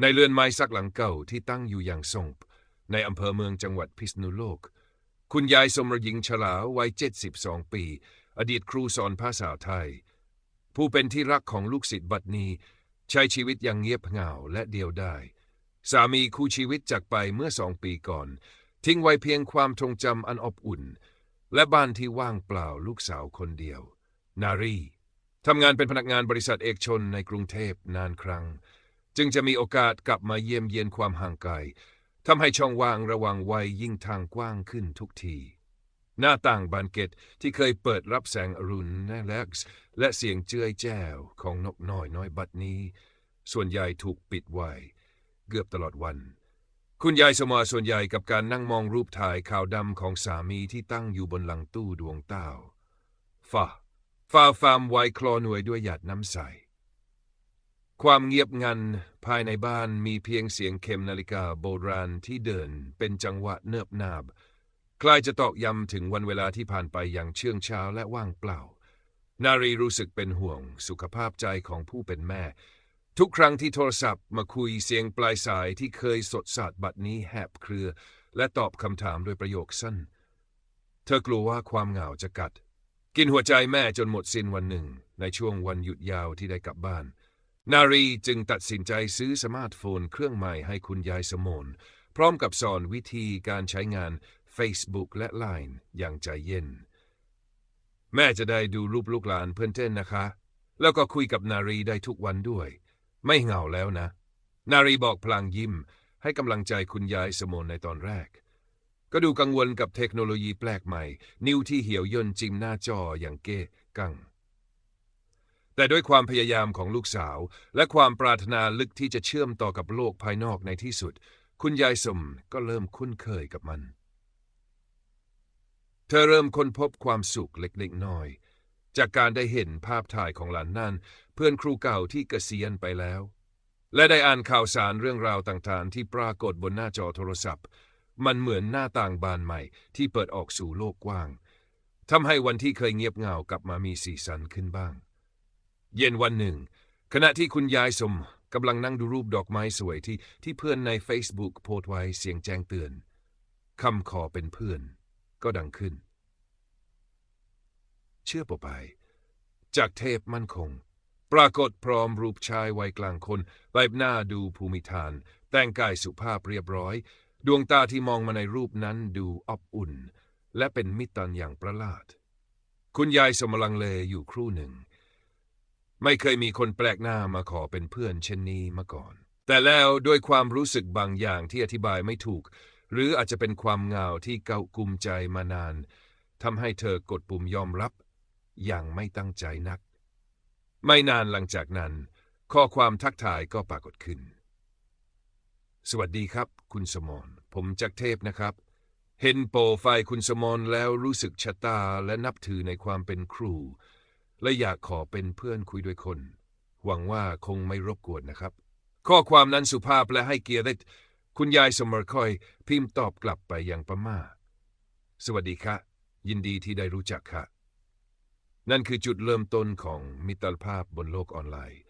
ในเรือนไม้สักหลังเก่าที่ตั้งอยู่อย่างสงบในอำเภอเมืองจังหวัดพิษณุโลก คุณยายสมรยิงฉลาววัย 72 ปี อดีตครูสอนภาษาไทย ผู้เป็นที่รักของลูกศิษย์บัดนี้ ใช้ชีวิตอย่างเงียบเหงาและเดียวดายสามีคู่ชีวิตจากไปเมื่อสองปีก่อน ทิ้งไว้เพียงความทรงจำอันอบอุ่น และบ้านที่ว่างเปล่าลูกสาวคนเดียว นารีทำงานเป็นพนักงานบริษัทเอกชนในกรุงเทพนานครั้ง จึงจะมีโอกาสกลับมาเยี่ยมเยียนความห่างไกลทำให้ช่องว่างระหว่างวัยยิ่งทางกว้างขึ้นทุกที หน้าต่างบานเกตที่เคยเปิดรับแสงอรุณแนแลกซ์และเสียงเจือยแจ้วของนกน้อยน้อยบัดนี้ ส่วนใหญ่ถูกปิดไว้ เกือบตลอดวัน คุณยายสมอส่วนใหญ่กับการนั่งมองรูปถ่ายขาวดำของสามีที่ตั้งอยู่บนหลังตู้ดวงเต้าฟ้าฟ้าฟามไวคลอหน่วยด้วยหยาดน้ำใส ความเงียบงันภายในบ้านมีเพียงเสียงเข็มนาฬิกาโบราณที่เดินเป็นจังหวะเนิบนาบคล้ายจะตอกย้ำถึงวันเวลาที่ผ่านไปอย่างเชื่องช้าและว่างเปล่า นารีรู้สึกเป็นห่วงสุขภาพใจของผู้เป็นแม่ ทุกครั้งที่โทรศัพท์มาคุยเสียงปลายสายที่เคยสดสาดบัดนี้แหบเครือ และตอบคำถามด้วยประโยคสั้น เธอกลัวว่าความเหงาจะกัด กินหัวใจแม่จนหมดสิ้นวันหนึ่ง ในช่วงวันหยุดยาวที่ได้กลับบ้าน นารีจึงตัดสินใจซื้อสมาร์ทโฟนเครื่องใหม่ให้คุณยายสมนพร้อมกับสอนวิธีการใช้งาน Facebook และ Line อย่างใจเย็น แม่จะได้ดูรูปลูกหลานเพื่อนเต้นนะคะ แล้วก็คุยกับนารีได้ทุกวันด้วย ไม่เหงาแล้วนะ นารีบอกพลางยิ้ม ให้กำลังใจคุณยายสมนในตอนแรก ก็ดูกังวลกับเทคโนโลยีแปลกใหม่ นิ้วที่เหี่ยวย่นจิ้มหน้าจออย่างเก้กัง แต่ด้วยความพยายามของลูกสาว และความปรารถนาลึกที่จะเชื่อมต่อกับโลกภายนอกในที่สุด คุณยายสมก็เริ่มคุ้นเคยกับมัน เธอเริ่มค้นพบความสุขเล็กๆน้อย จากการได้เห็นภาพถ่ายของหลานนั่น เพื่อนครูเก่าที่เกษียณไปแล้ว และได้อ่านข่าวสารเรื่องราวต่างๆ ที่ปรากฏบนหน้าจอโทรศัพท์ มันเหมือนหน้าต่างบานใหม่ที่เปิดออกสู่โลกกว้างทำให้วันที่เคยเงียบเหงากลับมามีสีสันขึ้นบ้าง เย็นวันหนึ่ง ขณะที่คุณยายสมกำลังนั่งดูรูปดอกไม้สวยที่ที่เพื่อนใน Facebook โพสต์ไว้เสียงแจ้งเตือนคำขอเป็นเพื่อน ก็ดังขึ้น เชื่อปไป จากเทพมั่นคง ปรากฏพร้อมรูปชายวัยกลางคนใบหน้าดูภูมิฐาน แต่งกายสุภาพเรียบร้อย ดวงตาที่มองมาในรูปนั้นดูอบอุ่น และเป็นมิตรตันอย่างประหลาด คุณยายสมลังเลอยู่ครู่หนึ่ง ไม่เคยมีคนแปลกหน้ามาขอเป็นเพื่อนเช่นนี้มาก่อน แต่แล้วด้วยความรู้สึกบางอย่างที่อธิบายไม่ถูก หรืออาจจะเป็นความเงาที่เกากุมใจมานานทำให้เธอกดปุ่มยอมรับ อย่างไม่ตั้งใจนัก ไม่นานหลังจากนั้น ข้อความทักทายก็ปรากฏขึ้น สวัสดีครับ คุณสมรผมจักเทพนะครับ เห็นโปรไฟล์คุณสมรแล้วรู้สึกชะตาและนับถือในความเป็นครู และอยากขอเป็นเพื่อนคุยด้วยคน หวังว่าคงไม่รบกวนนะครับ ข้อความนั้นสุภาพและให้เกียรติคุณยายสมรคอยพิมพ์ตอบกลับไปอย่างประมาสวัสดีค่ะ ยินดีที่ได้รู้จักค่ะ นั่นคือจุดเริ่มต้นของมิตรภาพบนโลกออนไลน์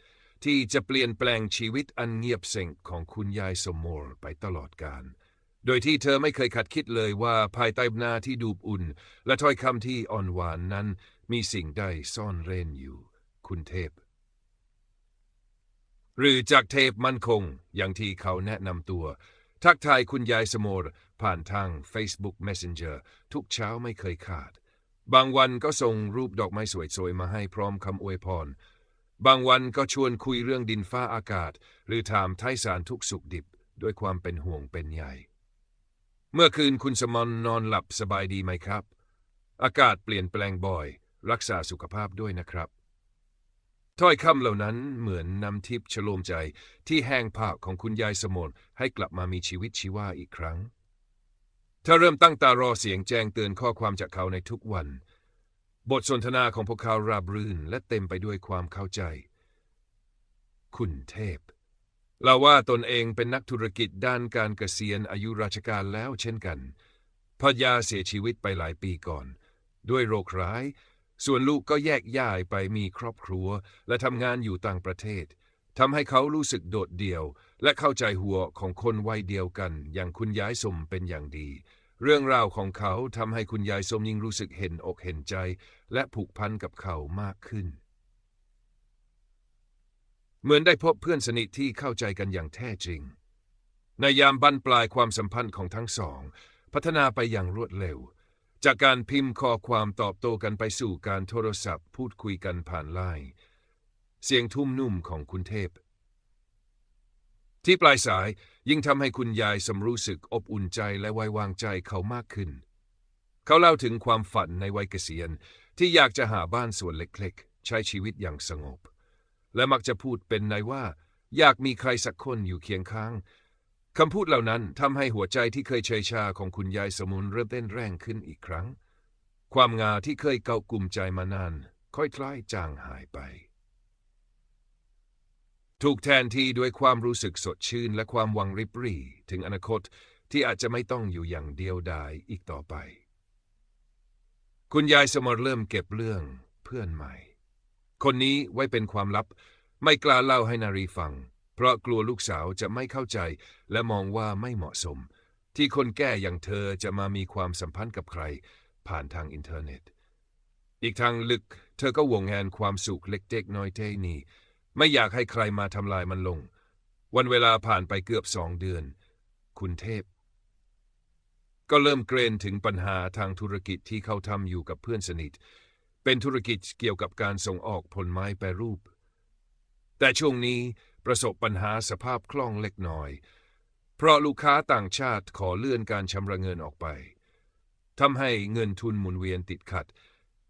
ที่จะเปลี่ยนแปลงชีวิตอันเงียบเสงของคุณยายสมรไปตลอดกาลโดยที่เธอไม่เคยขัดคิดเลยว่าภายใต้หน้าที่ดูบอุ่น และถ้อยคำที่อ่อนหวานนั้น มีสิ่งใดซ่อนเร้นอยู่ คุณเทพ หรือจากเทพมั่นคง อย่างที่เขาแนะนำตัว ทักทายคุณยายสมรผ่านทาง Facebook Messenger ทุกเช้าไม่เคยขาด บางวันก็ส่งรูปดอกไม้สวยๆ มาให้พร้อมคำอวยพร บางวันก็ชวนคุยเรื่องดินฟ้าอากาศ หรือถามไทยสารทุกสุขดิบด้วยความเป็นห่วงเป็นใยเมื่อคืนคุณสมนนอนหลับสบายดีไหมครับ อากาศเปลี่ยนแปลงบ่อย รักษาสุขภาพด้วยนะครับ ถ้อยคำเหล่านั้นเหมือนนำทิพย์ชโลมใจที่แห้งผากของคุณยายสมนให้กลับมามีชีวิตชีวาอีกครั้งเธอเริ่มตั้งตารอเสียงแจ้งเตือนข้อความจากเขาในทุกวัน บทสนทนาของพวกเขาราบรื่นและเต็มไปด้วยความเข้าใจ คุณเทพเล่าว่าตนเองเป็นนักธุรกิจด้านการเกษียณอายุราชการแล้วเช่นกันภรรยาเสียชีวิตไปหลายปีก่อน ด้วยโรคร้าย ส่วนลูกก็แยกย้ายไปมีครอบครัว และทำงานอยู่ต่างประเทศทำให้เขารู้สึกโดดเดี่ยว และเข้าใจหัวของคนวัยเดียวกัน อย่างคุณยายสมเป็นอย่างดี เรื่องราวของเขาทำให้คุณยายสมยิ่งรู้สึกเห็นอกเห็นใจ และผูกพันกับเขามากขึ้น เหมือนได้พบเพื่อนสนิทที่เข้าใจกันอย่างแท้จริง ในยามบั้นปลายความสัมพันธ์ของทั้งสอง พัฒนาไปอย่างรวดเร็ว จากการพิมพ์ข้อความตอบโต้กันไปสู่การโทรศัพท์ พูดคุยกันผ่านไลน์เสียงทุ่มนุ่มของคุณเทพ ที่ปลายสายยิ่งทำให้คุณยายสมรู้สึกอบอุ่นใจและไว้วางใจเขามากขึ้น เขาเล่าถึงความฝันในวัยเกษียณที่อยากจะหาบ้านส่วนเล็กๆ ใช้ชีวิตอย่างสงบ และมักจะพูดเป็นในว่า อยากมีใครสักคนอยู่เคียงข้าง คำพูดเหล่านั้นทำให้หัวใจที่เคยเฉยชาของคุณยายสมุนเริ่มเต้นแรงขึ้นอีกครั้ง ความงาที่เคยเกากุ่มใจมานาน ค่อยคล้ายจางหายไป ถูกแทนที่ด้วยความรู้สึกสดชื่นและความหวังริบหรี่ถึงอนาคตที่อาจจะไม่ต้องอยู่อย่างเดียวดายอีกต่อไป คุณยายสมรเริ่มเก็บเรื่องเพื่อนใหม่ คนนี้ไว้เป็นความลับ ไม่กล้าเล่าให้นารีฟัง เพราะกลัวลูกสาวจะไม่เข้าใจ และมองว่าไม่เหมาะสม ที่คนแก่อย่างเธอจะมามีความสัมพันธ์กับใคร ผ่านทางอินเทอร์เน็ต อีกทางลึก เธอก็วงแหนความสุขเล็กๆน้อยๆนี้ ไม่อยากให้ใครมาทำลายมันลง วันเวลาผ่านไปเกือบสองเดือน คุณเทพ ก็เริ่มเกรนถึงปัญหาทางธุรกิจที่เขาทำอยู่กับเพื่อนสนิท เป็นธุรกิจเกี่ยวกับการส่งออกผลไม้แปรรูป แต่ช่วงนี้ ประสบปัญหาสภาพคล่องเล็กน้อย เพราะลูกค้าต่างชาติขอเลื่อนการชำระเงินออกไปทำให้เงินทุนหมุนเวียนติดขัด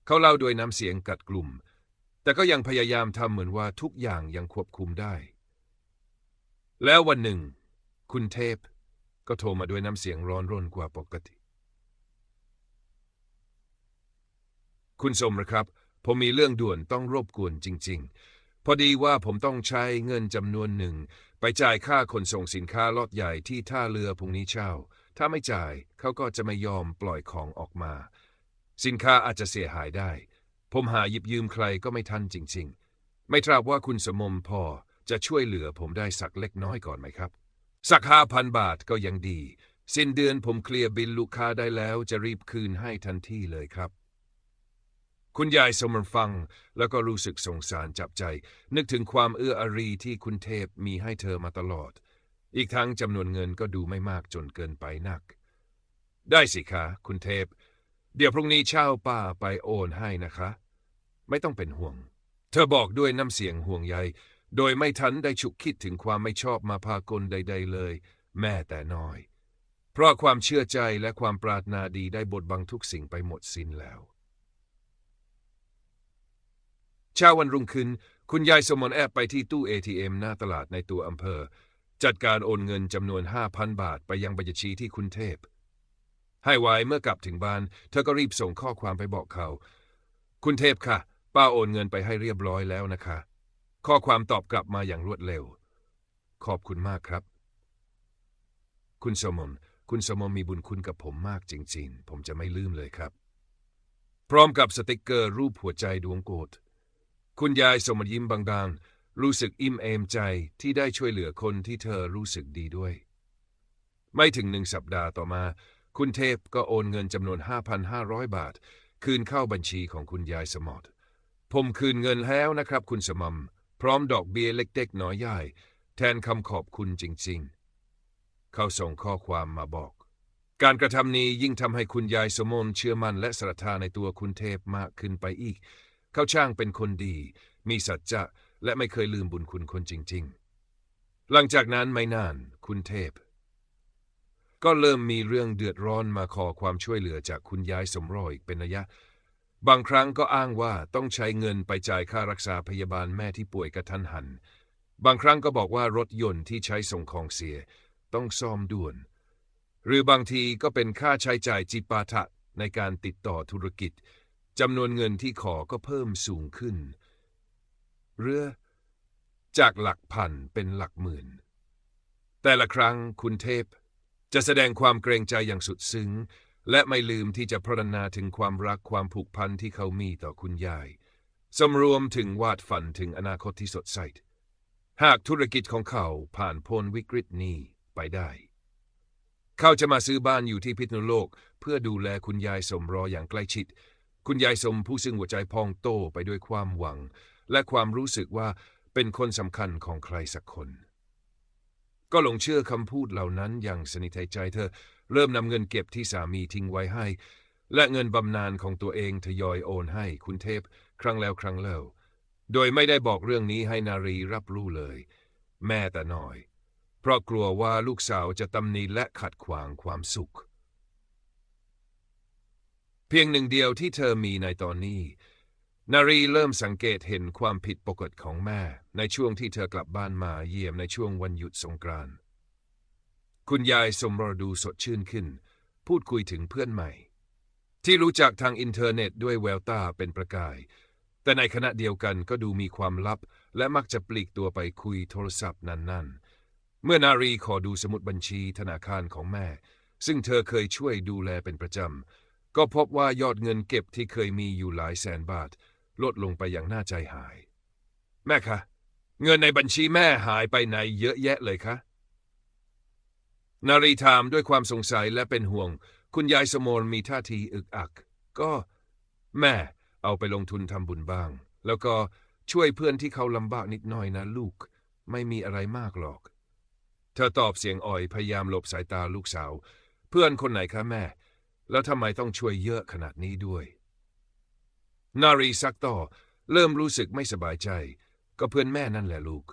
เขาเล่าด้วยน้ำเสียงกัดกลุ่ม แต่ก็ยังพยายามทำเหมือนว่าทุกอย่างยังควบคุมได้ แล้ววันหนึ่ง คุณเทพก็โทรมาด้วยน้ำเสียงร้อนร่นกว่าปกติ คุณสมนะครับ ผมมีเรื่องด่วนต้องรบกวนจริง ๆ พอดีว่าผมต้องใช้เงินจำนวนหนึ่ง ไปจ่ายค่าขนส่งสินค้าล็อตใหญ่ที่ท่าเรือพรุ่งนี้เช้า ถ้าไม่จ่ายเขาก็จะไม่ยอมปล่อยของออกมา สินค้าอาจจะเสียหายได้ ผมหาหยิบยืมใครก็ไม่ทันจริง ๆ ไม่ทราบว่าคุณสมมพอจะช่วยเหลือผมได้สักเล็กน้อยก่อนไหมครับ สักห้าพันบาทก็ยังดี สิ้นเดือนผมเคลียร์บิลลูกค้าได้แล้วจะรีบคืนให้ทันทีเลยครับ คุณยายสมรฟัง แล้วก็รู้สึกสงสารจับใจ นึกถึงความเอื้ออารีที่คุณเทพมีให้เธอมาตลอด อีกทั้งจำนวนเงินก็ดูไม่มากจนเกินไปนัก ได้สิคะ คุณเทพ เดี๋ยวพรุ่งนี้เช่าป้าไปโอนให้นะคะ ไม่ต้องเป็นห่วง เธอบอกด้วยน้ำเสียงห่วงใย โดยไม่ทันได้ฉุกคิดถึงความไม่ชอบมาพากลใด ๆ เลย แม้แต่น้อย เพราะความเชื่อใจและความปรารถนาดีได้บดบังทุกสิ่งไปหมดสิ้นแล้ว เช้าวันรุ่งขึ้น คุณยายสมนแอบไปที่ตู้ ATM หน้าตลาดในตัวอำเภอ จัดการโอนเงินจำนวน 5,000 บาทไปยังบัญชีที่คุณเทพ ให้ไว้เมื่อกลับถึงบ้าน เธอก็รีบส่งข้อความไปบอกเขา คุณเทพค่ะ ป้าโอนเงินไปให้เรียบร้อยแล้วนะคะ ข้อความตอบกลับมาอย่างรวดเร็ว ขอบคุณมากครับ คุณสมนคุณสมนมีบุญคุณกับผมมากจริง ๆ ผมจะไม่ลืมเลยครับ พร้อมกับสติกเกอร์รูปหัวใจดวงโกรธ คุณยายสมยิ้มบางๆ รู้สึกอิ่มเอมใจที่ได้ช่วยเหลือคนที่เธอรู้สึกดีด้วย ไม่ถึงหนึ่งสัปดาห์ต่อมา คุณเทพก็โอนเงินจำนวน 5,500 บาท คืนเข้าบัญชีของคุณยายสมอดผมคืนเงินแล้วนะครับ คุณสมมพร้อมดอกเบี้ยเล็กๆน้อยใหญ่แทนคำขอบคุณจริงๆ เขาส่งข้อความมาบอก การกระทำนี้ยิ่งทำให้คุณยายสมนเชื่อมั่นและศรัทธาในตัวคุณเทพมากขึ้นไปอีก เขาช่างเป็นคนดี มีสัจจะและไม่เคยลืมบุญคุณคนจริง ๆ หลังจากนั้นไม่นานคุณเทพ ก็เริ่มมีเรื่องเดือดร้อนมาขอความช่วยเหลือจากคุณยายสมรอยเป็นระยะ บางครั้งก็อ้างว่าต้องใช้เงินไปจ่ายค่ารักษาพยาบาลแม่ที่ป่วยกระทันหัน บางครั้งก็บอกว่ารถยนต์ที่ใช้ส่งของเสีย ต้องซ่อมด่วน หรือบางทีก็เป็นค่าใช้จ่ายจิปาถะในการติดต่อธุรกิจ จำนวนเงินที่ขอก็เพิ่มสูงขึ้น เรือจากหลักพันเป็นหลักหมื่น แต่ละครั้งคุณเทพจะแสดงความเกรงใจอย่างสุดซึ้ง และไม่ลืมที่จะพรณนาถึงความรักความผูกพันที่เขามีต่อคุณยายสมรวมถึงวาดฝันถึงอนาคตที่สดใส หากธุรกิจของเขาผ่านพ้นวิกฤตนี้ไปได้ เขาจะมาซื้อบ้านอยู่ที่พิษณุโลก เพื่อดูแลคุณยายสมรออย่างใกล้ชิด คุณยายสมผู้ซึ่งหัวใจพองโตไปด้วยความหวัง และความรู้สึกว่าเป็นคนสำคัญของใครสักคน ก็หลงเชื่อคำพูดเหล่านั้นอย่างสนิทใจเธอ เริ่มนำเงินเก็บที่สามีทิ้งไว้ให้ และเงินบำนาญของตัวเองทยอยโอนให้คุณเทพ ครั้งแล้วครั้งเล่าโดยไม่ได้บอกเรื่องนี้ให้นารีรับรู้เลย แม่แต่น้อย เพราะกลัวว่าลูกสาวจะตำหนิและขัดขวางความสุข เพียงหนึ่งเดียวที่เธอมีในตอนนี้ นารีเริ่มสังเกตเห็นความผิดปกติของแม่ ในช่วงที่เธอกลับบ้านมาเยี่ยมในช่วงวันหยุดสงกรานต์คุณยายสมรดูสดชื่นขึ้น พูดคุยถึงเพื่อนใหม่ ที่รู้จักทางอินเทอร์เน็ตด้วยแววตาเป็นประกาย แต่ในขณะเดียวกันก็ดูมีความลับ และมักจะปลีกตัวไปคุยโทรศัพท์นั่นๆ เมื่อนารีขอดูสมุดบัญชีธนาคารของแม่ ซึ่งเธอเคยช่วยดูแลเป็นประจำ ก็พบว่ายอดเงินเก็บที่เคยมีอยู่หลายแสนบาท ลดลงไปอย่างน่าใจหาย แม่คะ เงินในบัญชีแม่หายไปไหนเยอะแยะเลยคะ นารีถามด้วยความสงสัยและเป็นห่วง คุณยายสมรมีท่าทีอึกอัก ก็แม่เอาไปลงทุนทำบุญบ้าง แล้วก็ช่วยเพื่อนที่เขาลำบากนิดหน่อยนะลูก ไม่มีอะไรมากหรอก เธอตอบเสียงอ่อยพยายามหลบสายตาลูกสาว เพื่อนคนไหนคะแม่ แล้วทำไมต้องช่วยเยอะขนาดนี้ด้วย นารีซักต่อ เริ่มรู้สึกไม่สบายใจ ก็เพื่อนแม่นั่นแหละลูก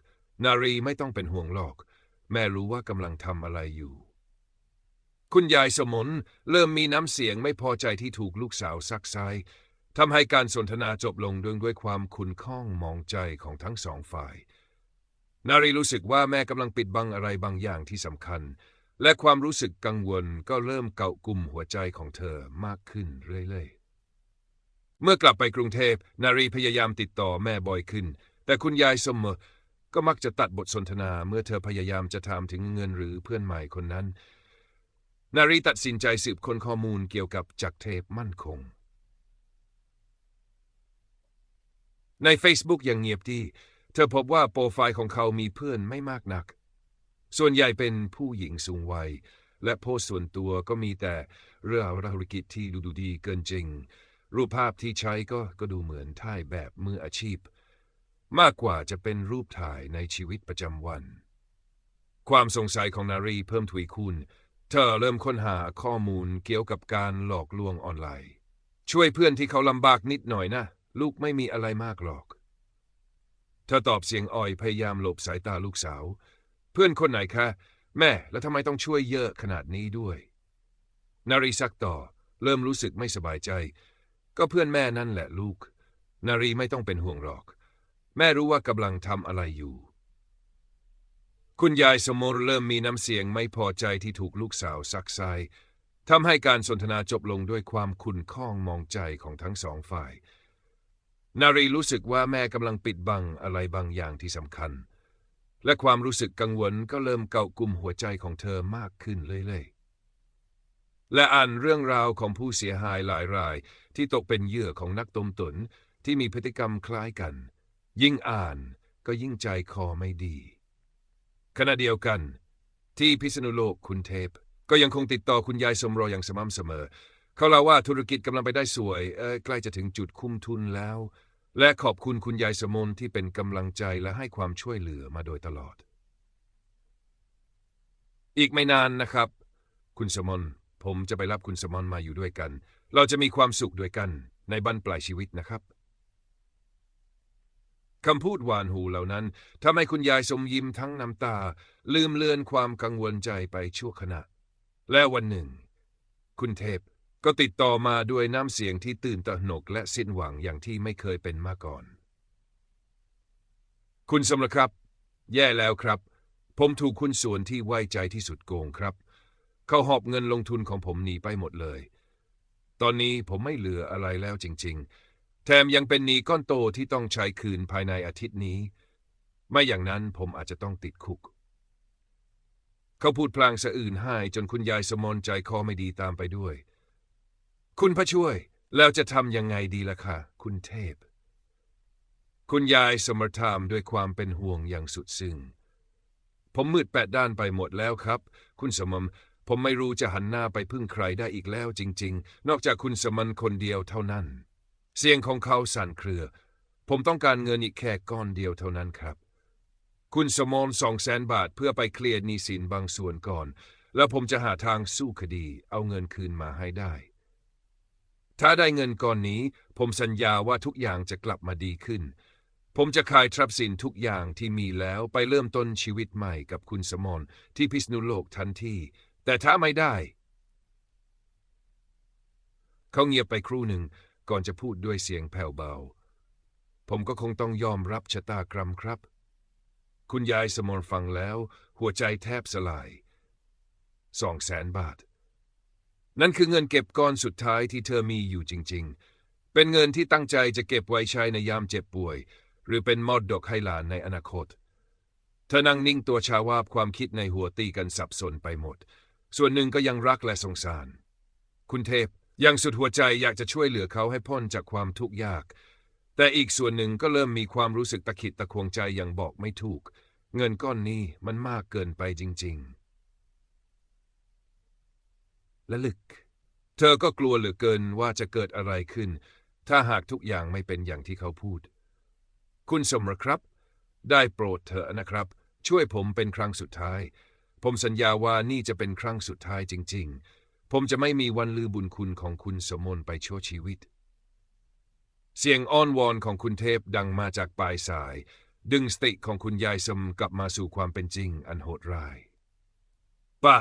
นารีไม่ต้องเป็นห่วงหรอก แม่รู้ว่ากำลังทำอะไรอยู่ คุณยายสมนเริ่มมีน้ำเสียงไม่พอใจที่ถูกลูกสาวซักไซทำให้การสนทนาจบลงด้วยด้วยความขุนข้องมองใจของทั้งสองฝ่าย นารีรู้สึกว่าแม่กำลังปิดบังอะไรบางอย่างที่สำคัญ และความรู้สึกกังวลก็เริ่มเกาะกลุ่มหัวใจของเธอมากขึ้นเรื่อยๆ เมื่อกลับไปกรุงเทพนารีพยายามติดต่อแม่บ่อยขึ้น แต่คุณยายสมอก็มักจะตัดบทสนทนาเมื่อเธอพยายามจะถามถึงเงินหรือเพื่อนใหม่คนนั้น นารีตัดสินใจสืบค้นข้อมูลเกี่ยวกับจักรเทพมั่นคง ใน Facebook ย่างเงียบดี เธอพบว่าโปรไฟล์ของเขามีเพื่อนไม่มากนัก ส่วนใหญ่เป็นผู้หญิงสูงวัย และโพสต์ส่วนตัวก็มีแต่เรื่องธุรกิจที่ดูดูดีเกินจริง รูปภาพที่ใช้ก็ก็ดูเหมือนถ่ายแบบมืออาชีพ มากกว่าจะเป็นรูปถ่ายในชีวิตประจำวัน ความสงสัยของนารีเพิ่มทวีคูณเธอเริ่มค้นหาข้อมูลเกี่ยวกับการหลอกลวงออนไลน์ ช่วยเพื่อนที่เขาลำบากนิดหน่อยนะ ลูกไม่มีอะไรมากหรอก เธอตอบเสียงอ่อยพยายามหลบสายตาลูกสาว เพื่อนคนไหนคะ แม่แล้วทำไมต้องช่วยเยอะขนาดนี้ด้วย นารีซักต่อ เริ่มรู้สึกไม่สบายใจ ก็เพื่อนแม่นั่นแหละลูก นารีไม่ต้องเป็นห่วงหรอก แม่รู้ว่ากำลังทำอะไรอยู่ คุณยายสมรเริ่มมีน้ำเสียงไม่พอใจที่ถูกลูกสาวซักไซทำให้การสนทนาจบลงด้วยความขุ่นข้องมองใจของทั้งสองฝ่าย นารีรู้สึกว่าแม่กำลังปิดบังอะไรบางอย่างที่สำคัญ และความรู้สึกกังวลก็เริ่มเกาะกลุ่มหัวใจของเธอมากขึ้นเรื่อยๆ และอ่านเรื่องราวของผู้เสียหายหลายราย ที่ตกเป็นเหยื่อของนักต้มตุนที่มีพฤติกรรมคล้ายกัน ยิ่งอ่านก็ยิ่งใจคอไม่ดี ขณะเดียวกัน ที่พิษณุโลกคุณเทพ ก็ยังคงติดต่อคุณยายสมรออย่างสม่ำเสมอ เขาเล่าว่าธุรกิจกำลังไปได้สวยเออใกล้จะถึงจุดคุ้มทุนแล้ว และขอบคุณคุณยายสมนที่เป็นกำลังใจและให้ความช่วยเหลือมาโดยตลอด อีกไม่นานนะครับ คุณสมนผมจะไปรับคุณสมนมาอยู่ด้วยกัน เราจะมีความสุขด้วยกันในบั้นปลายชีวิตนะครับคำพูดหวานหูเหล่านั้นทำให้คุณยายสมยิ้มทั้งน้ำตา ลืมเลือนความกังวลใจไปชั่วขณะ และวันหนึ่ง คุณเทพ ก็ติดต่อมาด้วยน้ำเสียงที่ตื่นตระหนกและสิ้นหวังอย่างที่ไม่เคยเป็นมาก่อน คุณสมรครับ แย่แล้วครับ ผมถูกคุณส่วนที่ไว้ใจที่สุดโกงครับ เขาหอบเงินลงทุนของผมหนีไปหมดเลย ตอนนี้ผมไม่เหลืออะไรแล้วจริง ๆ แถมยังเป็นหนี้ก้อนโตที่ต้องใช้คืนภายในอาทิตย์นี้ ไม่อย่างนั้นผมอาจจะต้องติดคุกเขาพูดพลางสะอื่นให้จนคุณยายสมนใจคอไม่ดีตามไปด้วย คุณพระช่วย แล้วจะทำยังไงดีล่ะคะคุณเทพ คุณยายสมรธามด้วยความเป็นห่วงอย่างสุดซึ้งผมมืดแปดด้านไปหมดแล้วครับ คุณสมมผมไม่รู้จะหันหน้าไปพึ่งใครได้อีกแล้วจริง ๆ นอกจากคุณสมันคนเดียวเท่านั้น เสียงของเขาสั่นเครือ ผมต้องการเงินอีกแค่ก้อนเดียวเท่านั้นครับ คุณสมอนสองแสนบาทเพื่อไปเคลียร์หนี้สินบางส่วนก่อน แล้วผมจะหาทางสู้คดี เอาเงินคืนมาให้ได้ ถ้าได้เงินก้อนนี้ ผมสัญญาว่าทุกอย่างจะกลับมาดีขึ้น ผมจะขายทรัพย์สินทุกอย่างที่มีแล้วไปเริ่มต้นชีวิตใหม่กับคุณสมอนที่พิษณุโลกทันทีแต่ถ้าไม่ได้ เขาเงียบไปครู่หนึ่งก่อนจะพูดด้วยเสียงแผ่วเบา ผมก็คงต้องยอมรับชะตากรรมครับ คุณยายสมรฟังแล้ว หัวใจแทบสลายสองแสนบาท นั่นคือเงินเก็บก้อนสุดท้ายที่เธอมีอยู่จริง ๆ เป็นเงินที่ตั้งใจจะเก็บไว้ใช้ในยามเจ็บป่วย หรือเป็นมอดดอกให้หลานในอนาคต เธอนั่งนิ่งตัวชาวาบความคิดในหัวตีกันสับสนไปหมด ส่วนหนึ่งก็ยังรักและสงสาร คุณเทพยังสุดหัวใจอยากจะช่วยเหลือเขาให้พ้นจากความทุกข์ยาก แต่อีกส่วนหนึ่งก็เริ่มมีความรู้สึกตะขิดตะควงใจอย่างบอกไม่ถูก เงินก้อนนี้มันมากเกินไปจริง ๆ และลึก เธอก็กลัวเหลือเกินว่าจะเกิดอะไรขึ้น ถ้าหากทุกอย่างไม่เป็นอย่างที่เขาพูด คุณสมรครับ ได้โปรดเถอะนะครับ ช่วยผมเป็นครั้งสุดท้าย ผมสัญญาว่านี่จะเป็นครั้งสุดท้ายจริง ๆ ผมจะไม่มีวันลืมบุญคุณของคุณสมมนไปชั่วชีวิต เสียงอ้อนวอนของคุณเทพดังมาจากปลายสาย ดึงสติของคุณยายสมกลับมาสู่ความเป็นจริงอันโหดร้ายป่ะ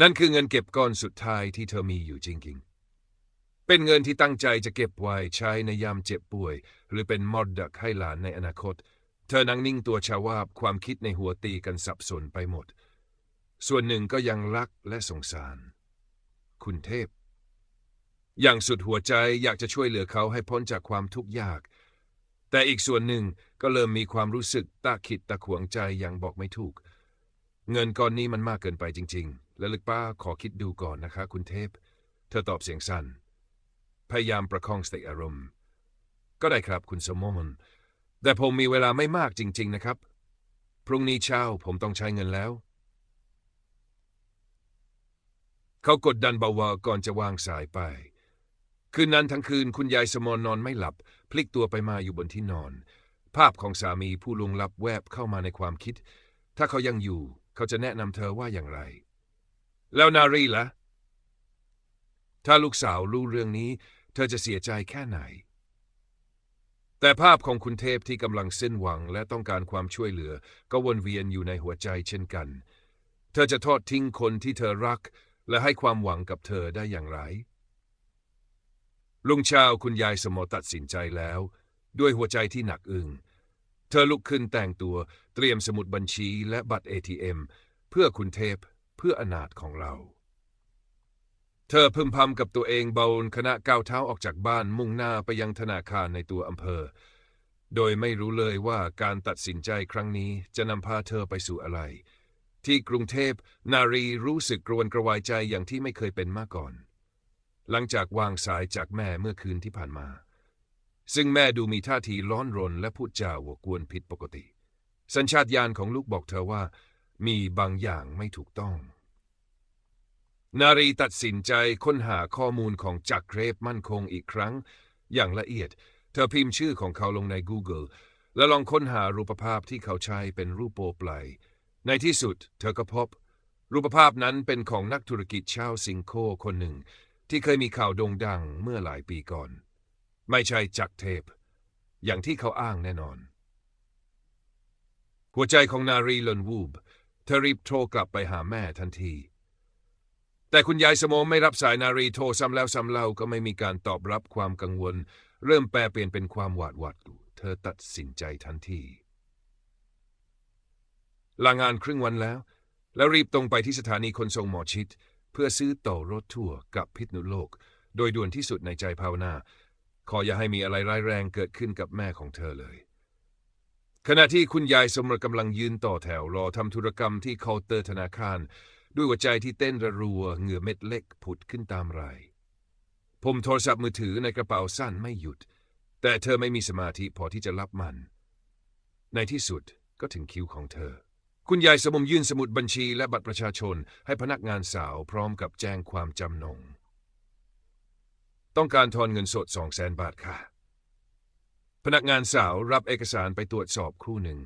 นั่นคือเงินเก็บก้อนสุดท้ายที่เธอมีอยู่จริงๆ เป็นเงินที่ตั้งใจจะเก็บไว้ใช้ในยามเจ็บป่วย หรือเป็นมอดดักให้หลานในอนาคต เธอนั่งนิ่งตัวชาวาบความคิดในหัวตีกันสับสนไปหมด ส่วนหนึ่งก็ยังรักและสงสาร คุณเทพ อย่างสุดหัวใจอยากจะช่วยเหลือเขาให้พ้นจากความทุกข์ยาก แต่อีกส่วนหนึ่งก็เริ่มมีความรู้สึกตาขิดตะขวงใจอย่างบอกไม่ถูก เงินก้อนนี้มันมากเกินไปจริง ๆ และลึกป้าขอคิดดูก่อนนะคะคุณเทพ เธอตอบเสียงสั้นพยายามประคองสติอารมณ์ ก็ได้ครับคุณสมมนแต่ผมมีเวลาไม่มากจริง ๆนะครับ พรุ่งนี้เช้าผมต้องใช้เงินแล้ว เขากดดันเบาๆก่อนจะวางสายไป คืนนั้นทั้งคืนคุณยายสมอนนอนไม่หลับ พลิกตัวไปมาอยู่บนที่นอน ภาพของสามีผู้ลวงลับแวบเข้ามาในความคิด ถ้าเขายังอยู่ เขาจะแนะนำเธอว่าอย่างไร แล้วนารีละ่ะ ถ้าลูกสาวรู้เรื่องนี้ เธอจะเสียใจแค่ไหน แต่ภาพของคุณเทพที่กำลังสิ้นหวังและต้องการความช่วยเหลือ ก็วนเวียนอยู่ในหัวใจเช่นกัน เธอจะทอดทิ้งคนที่เธอรัก และให้ความหวังกับเธอได้อย่างไร ลุงชาวคุณยายสมอตัดสินใจแล้ว ด้วยหัวใจที่หนักอึง้งเธอลุกขึ้นแต่งตัวเตรียมสมุดบัญชีและบัตร ATM เพื่อคุณเทพ เพื่ออนาถของเรา เธอพึมพำกับตัวเองเบาขณะก้าวเท้าออกจากบ้านมุ่งหน้าไปยังธนาคารในตัวอำเภอ โดยไม่รู้เลยว่าการตัดสินใจครั้งนี้จะนำพาเธอไปสู่อะไร ที่กรุงเทพนารีรู้สึกกรวนกระวายใจอย่างที่ไม่เคยเป็นมาก่อน หลังจากวางสายจากแม่เมื่อคืนที่ผ่านมา ซึ่งแม่ดูมีท่าทีร้อนรนและพูดจาวกวนผิดปกติ สัญชาตญาณของลูกบอกเธอว่า มีบางอย่างไม่ถูกต้อง นารีตัดสินใจค้นหาข้อมูลของจักรเรฟมั่นคงอีกครั้ง อย่างละเอียด เธอพิมพ์ชื่อของเขาลงใน Google และลองค้นหารูปภาพที่เขาใช้เป็นรูปโปรไพลในที่สุด เธอก็พบ รูปภาพนั้นเป็นของนักธุรกิจชาวสิงโคคนหนึ่ง ที่เคยมีข่าวโด่งดังเมื่อหลายปีก่อน ไม่ใช่จักรเทพ อย่างที่เขาอ้างแน่นอน หัวใจของนารีลนวูบ เธอรีบโทรกลับไปหาแม่ทันที แต่คุณยายสมองไม่รับสายนารีโทรซ้ำแล้วซ้ำเล่าก็ไม่มีการตอบรับความกังวล เริ่มแปลเปลี่ยนเป็นความหวาดหวัดเธอตัดสินใจทันทีลางานครึ่งวันแล้ว แล้วรีบตรงไปที่สถานีขนส่งหมอชิด เพื่อซื้อต่อรถทัวร์กับพิษณุโลก โดยด่วนที่สุดในใจภาวนา ขออย่าให้มีอะไรร้ายแรงเกิดขึ้นกับแม่ของเธอเลย ขณะที่คุณยายสมรกำลังยืนต่อแถวรอทำธุรกรรมที่เคาน์เตอร์ธนาคาร ด้วยหัวใจที่เต้นระรัวเหงื่อเม็ดเล็กผุดขึ้นตามไหลผมโทรศัพท์มือถือในกระเป๋าสั้นไม่หยุด แต่เธอไม่มีสมาธิพอที่จะรับมัน ในที่สุดก็ถึงคิวของเธอ คุณยายสมมยื่นสมุดบัญชีและบัตรประชาชนให้พนักงานสาวพร้อมกับแจ้งความจำนง ต้องการทอนเงินสดสองแสนบาทค่ะ พนักงานสาวรับเอกสารไปตรวจสอบครู่หนึ่ง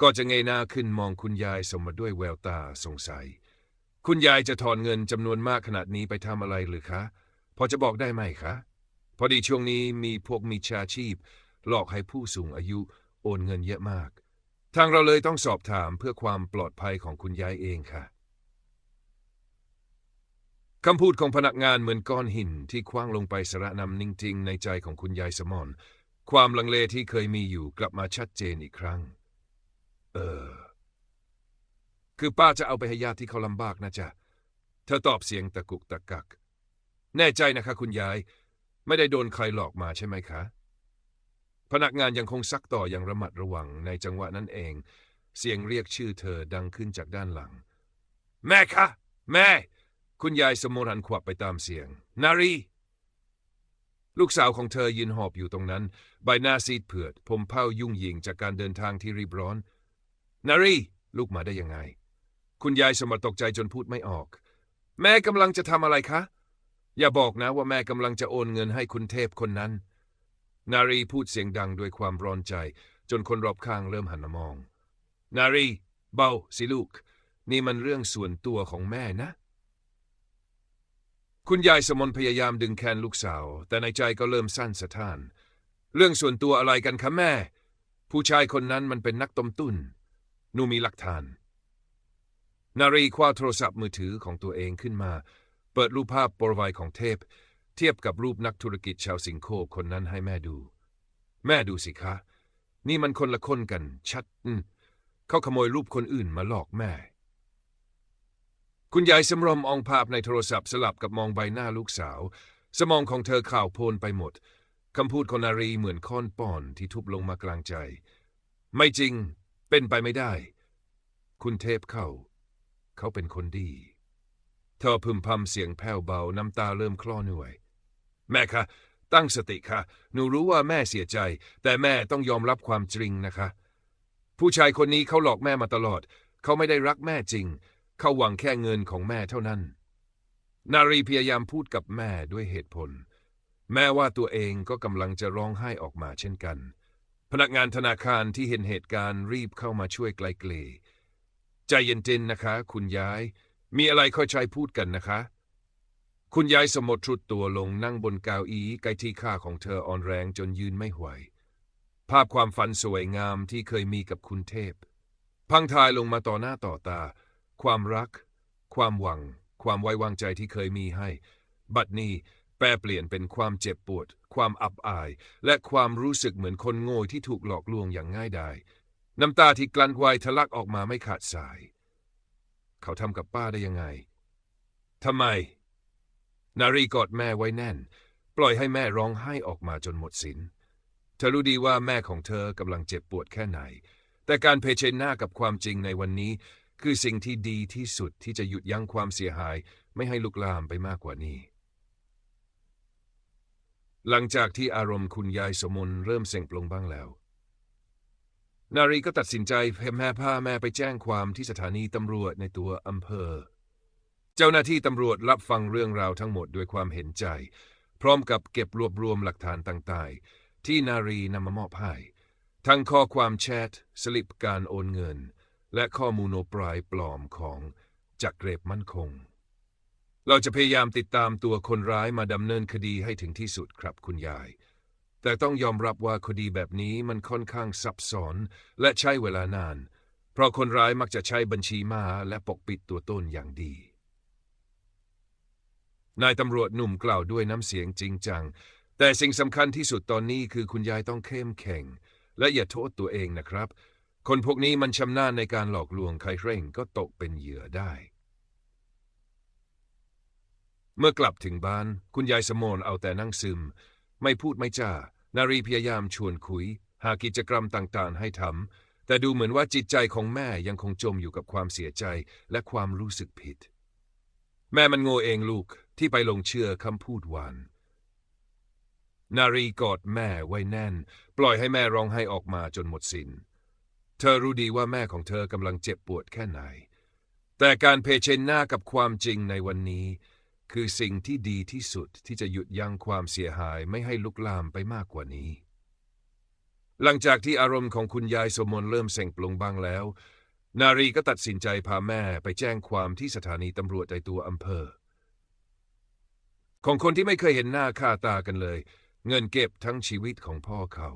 ก็จะเงยหน้าขึ้นมองคุณยายสมมาด้วยแววตาสงสัย คุณยายจะถอนเงินจำนวนมากขนาดนี้ไปทำอะไรหรือคะ พอจะบอกได้ไหมคะ พอดีช่วงนี้มีพวกมิจฉาชีพ หลอกให้ผู้สูงอายุโอนเงินเยอะมาก ทางเราเลยต้องสอบถามเพื่อความปลอดภัยของคุณยายเองค่ะคำพูดของพนักงานเหมือนก้อนหินที่คว้างลงไปสระนำนิ่งจริงในใจของคุณยายสมอน ความลังเลที่เคยมีอยู่กลับมาชัดเจนอีกครั้ง เออ คือป้าจะเอาไปให้ญาติที่เขาลำบากนะจ๊ะ เธอตอบเสียงตะกุกตะกัก แน่ใจนะคะ คุณยาย ไม่ได้โดนใครหลอกมาใช่ไหมคะ พนักงานยังคงซักต่ออย่างระมัดระวังในจังหวะนั้นเอง เสียงเรียกชื่อเธอดังขึ้นจากด้านหลัง แม่คะ แม่ คุณยายสมรันขวับไปตามเสียง นารี ลูกสาวของเธอยืนหอบอยู่ตรงนั้น ใบหน้าซีดเผือด ผมเผ้ายุ่งยิงจากการเดินทางที่รีบร้อน นารี ลูกมาได้ยังไง คุณยายสมบัติตกใจจนพูดไม่ออก แม่กำลังจะทำอะไรคะ อย่าบอกนะว่าแม่กำลังจะโอนเงินให้คุณเทพคนนั้น นารีพูดเสียงดังด้วยความร้อนใจ จนคนรอบข้างเริ่มหันมามอง นารี เบาสิลูก นี่มันเรื่องส่วนตัวของแม่นะ คุณยายสมนพยายามดึงแขนลูกสาว แต่ในใจก็เริ่มสั้นสะท้าน เรื่องส่วนตัวอะไรกันคะแม่ ผู้ชายคนนั้นมันเป็นนักต้มตุนหนูมีหลักฐาน นารีคว้าโทรศัพท์มือถือของตัวเองขึ้นมา เปิดรูปภาพโปรไฟล์ของเทพ เทียบกับรูปนักธุรกิจชาวสิงคโปร์คนนั้นให้แม่ดู แม่ดูสิคะ นี่มันคนละคนกัน ชัดเขาขโมยรูปคนอื่นมาหลอกแม่ คุณยายสำรวมอองภาพในโทรศัพท์สลับกับมองใบหน้าลูกสาว สมองของเธอข่าวโพลนไปหมดคำพูดของนารีเหมือนค้อนปอนที่ทุบลงมากลางใจ ไม่จริง เป็นไปไม่ได้ คุณเทพเขาเขาเป็นคนดี เธอพึมพำเสียงแผ่วเบาน้ำตาเริ่มคลอหน่วย แม่คะ ตั้งสติค่ะ หนูรู้ว่าแม่เสียใจ แต่แม่ต้องยอมรับความจริงนะคะ ผู้ชายคนนี้เขาหลอกแม่มาตลอด เขาไม่ได้รักแม่จริง เขาหวังแค่เงินของแม่เท่านั้น นารีพยายามพูดกับแม่ด้วยเหตุผล แม้ว่าตัวเองก็กำลังจะร้องไห้ออกมาเช่นกัน พนักงานธนาคารที่เห็นเหตุการณ์รีบเข้ามาช่วยไกลเกลี่ยใจเย็นๆนะคะ คุณยาย มีอะไรค่อยใช้พูดกันนะคะ คุณยายสมดทรุดตัวลงนั่งบนเก้าอี้ใกล้ที่ข้าของเธออ่อนแรงจนยืนไม่ไหว ภาพความฝันสวยงามที่เคยมีกับคุณเทพ พังทายลงมาต่อหน้าต่อตา ความรัก ความหวัง ความไว้วางใจที่เคยมีให้ บัดนี้แปรเปลี่ยนเป็นความเจ็บปวด ความอับอาย และความรู้สึกเหมือนคนโง่ที่ถูกหลอกลวงอย่างง่ายดาย น้ำตาที่กลั้นไว้ทะลักออกมาไม่ขาดสาย เขาทำกับป้าได้ยังไงทำไม นารีกอดแม่ไว้แน่น ปล่อยให้แม่ร้องไห้ออกมาจนหมดสินเธอรู้ดีว่าแม่ของเธอกำลังเจ็บปวดแค่ไหน แต่การเผชิญหน้ากับความจริงในวันนี้ คือสิ่งที่ดีที่สุดที่จะหยุดยั้งความเสียหายไม่ให้ลุกลามไปมากกว่านี้ หลังจากที่อารมณ์คุณยายสมนเริ่มเส่งปลงบ้างแล้ว นารีก็ตัดสินใจแม่พาแม่ไปแจ้งความที่สถานีตำรวจในตัวอำเภอ เจ้าหน้าที่ตำรวจรับฟังเรื่องราวทั้งหมดด้วยความเห็นใจ พร้อมกับเก็บรวบรวมหลักฐานต่างๆ ที่นารีนำมามอบให้ทั้งข้อความแชทสลิปการโอนเงิน และข้อมูลโอปรายปลอมของจักรเรบมั่นคง เราจะพยายามติดตามตัวคนร้ายมาดำเนินคดีให้ถึงที่สุดครับคุณยาย แต่ต้องยอมรับว่าคดีแบบนี้มันค่อนข้างซับซ้อนและใช้เวลานาน เพราะคนร้ายมักจะใช้บัญชีม้าและปกปิดตัวตนอย่างดี นายตำรวจหนุ่มกล่าวด้วยน้ำเสียงจริงจัง แต่สิ่งสำคัญที่สุดตอนนี้คือคุณยายต้องเข้มแข็ง และอย่าโทษตัวเองนะครับ คนพวกนี้มันชำนาญในการหลอกลวงใครเร่งก็ตกเป็นเหยื่อได้ เมื่อกลับถึงบ้าน คุณยายสมนเอาแต่นั่งซึม ไม่พูดไม่จานารีพยายามชวนคุย หากิจกรรมต่างๆ ให้ทำแต่ดูเหมือนว่าจิตใจของแม่ยังคงจมอยู่กับความเสียใจและความรู้สึกผิด แม่มันโง่เองลูกที่ไปหลงเชื่อคำพูดหวานนารีกอดแม่ไว้แน่น ปล่อยให้แม่ร้องไห้ออกมาจนหมดสิน้น เธอรู้ดีว่าแม่ของเธอกำลังเจ็บปวดแค่ไหน แต่การเผชิญหน้ากับความจริงในวันนี้ คือสิ่งที่ดีที่สุดที่จะหยุดยั้งความเสียหายไม่ให้ลุกลามไปมากกว่านี้ หลังจากที่อารมณ์ของคุณยายสมมนเริ่มเส่งปลงบ้างแล้ว นารีก็ตัดสินใจพาแม่ไปแจ้งความที่สถานีตำรวจในตัวอำเภอ ของคนที่ไม่เคยเห็นหน้าค่าตากันเลย เงินเก็บทั้งชีวิตของพ่อเขา